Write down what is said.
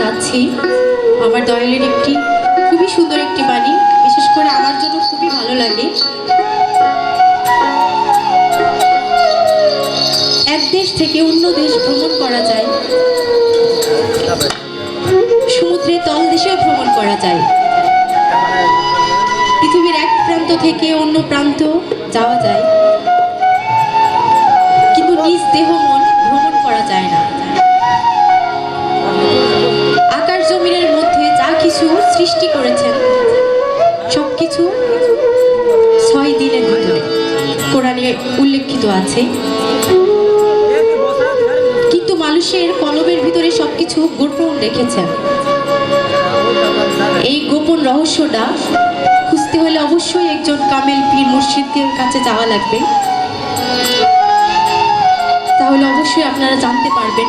যাচ্ছি। আমার দয়ালের একটি, খুবই সুন্দর একটি বাণী। বিশেষ করে আমার জন্য খুবই ভালো লাগে। এক দেশ থেকে অন্য দেশ ভ্রমণ করা যায়। সমুদ্রে তল দেশেও ভ্রমণ করা যায়। পৃথিবীর এক প্রান্ত থেকে অন্য প্রান্ত যাওয়া যায়। কিন্তু নিজ দেহ মন কোরআনে উল্লেখিত আছে। কিন্তু মানুষের কলমের ভিতরে সবকিছু গোপন রেখেছেন এই গোপন রহস্যটা খুঁজতে হলে অবশ্যই একজন কামেল পীর মুর্শিদদের কাছে যাওয়া লাগবে। তাহলে অবশ্যই আপনারা জানতে পারবেন